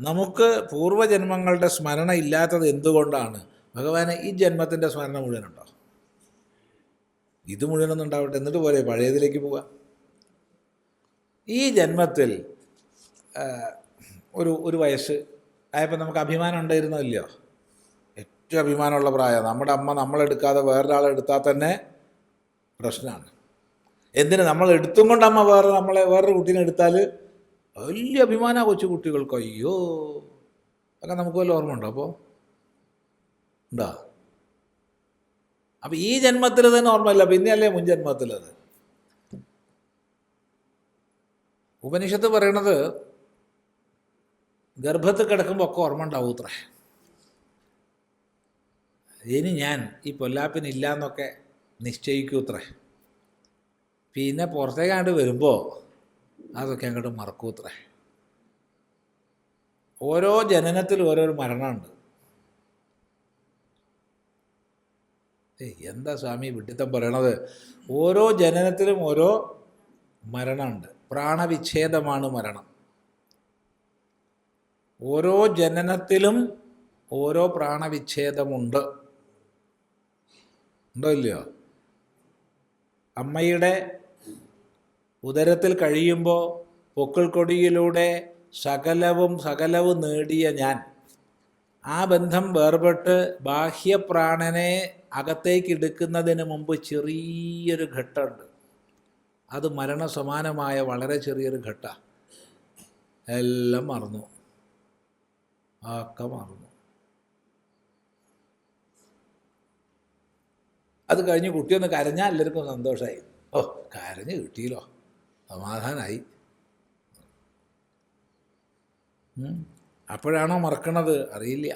നമുക്ക് പൂർവജന്മങ്ങളുടെ സ്മരണ ഇല്ലാത്തത് എന്തുകൊണ്ടാണ്? ഭഗവാനെ ഈ ജന്മത്തിന്റെ സ്മരണ മുഴുവനുണ്ടോ ഇത് മുഴുവനൊന്നും ഉണ്ടാവട്ടെ എന്നിട്ട് പോലെ പഴയതിലേക്ക് പോവാം. ഈ ജന്മത്തിൽ ഒരു ഒരു വയസ്സ് ആയപ്പോൾ നമുക്ക് അഭിമാനം ഉണ്ടായിരുന്നോ ഇല്ലയോ? ഏറ്റവും അഭിമാനമുള്ള പ്രായം. നമ്മുടെ അമ്മ നമ്മളെടുക്കാതെ വേറൊരാളെ എടുത്താൽ തന്നെ പ്രശ്നമാണ്. എന്തിന്? നമ്മൾ എടുത്തും കൊണ്ട് അമ്മ വേറെ നമ്മളെ വേറൊരു കുട്ടീനെ എടുത്താൽ വലിയ അഭിമാന കൊച്ചു കുട്ടികൾക്ക്. അയ്യോ. അതൊക്കെ നമുക്ക് വല്ല ഓർമ്മ ഉണ്ടോ അപ്പോൾ ഉണ്ടോ? അപ്പം ഈ ജന്മത്തിൽ തന്നെ ഓർമ്മയില്ല. പിന്നെയല്ലേ മുൻ ജന്മത്തിലത് ഉപനിഷത്ത് പറയണത് ഗർഭത്തിൽ കിടക്കുമ്പോൾ ഒക്കെ ഓർമ്മ ഉണ്ടാവും ഇനി ഞാൻ ഈ പൊല്ലാപ്പിനില്ല എന്നൊക്കെ നിശ്ചയിക്കൂ പിന്നെ പുറത്തേക്കാണ്ട് വരുമ്പോൾ അതൊക്കെ അങ്ങോട്ട് മറക്കൂത്രേ. ഓരോ ജനനത്തിലും ഓരോരോ മരണമുണ്ട്. എന്താ സ്വാമി വിഡിത്തം പറയണത്? ഓരോ ജനനത്തിലും ഓരോ മരണമുണ്ട്. പ്രാണവിച്ഛേദമാണ് മരണം. ഓരോ ജനനത്തിലും ഓരോ പ്രാണവിച്ഛേദമുണ്ട്. ഉണ്ടോ ഇല്ലയോ? അമ്മയുടെ ഉദരത്തിൽ കഴിയുമ്പോൾ പൊക്കിൾക്കൊടിയിലൂടെ സകലവും സകലവും നേടിയ ഞാൻ. ആ ബന്ധം വേർപെട്ട് ബാഹ്യപ്രാണനെ അകത്തേക്ക് എടുക്കുന്നതിന് മുമ്പ് ചെറിയൊരു ഘട്ടമുണ്ട്. അത് മരണസമാനമായ വളരെ ചെറിയൊരു ഘട്ട. എല്ലാം മറന്നു. ഒക്കെ മറന്നു. അത് കഴിഞ്ഞ് കുട്ടിയൊന്ന് കരഞ്ഞാൽ എല്ലാവർക്കും സന്തോഷമായി ഓ കരഞ്ഞ് കിട്ടിയല്ലോ. സമാധാനമായി. അപ്പോഴാണോ മറക്കണത് അറിയില്ല.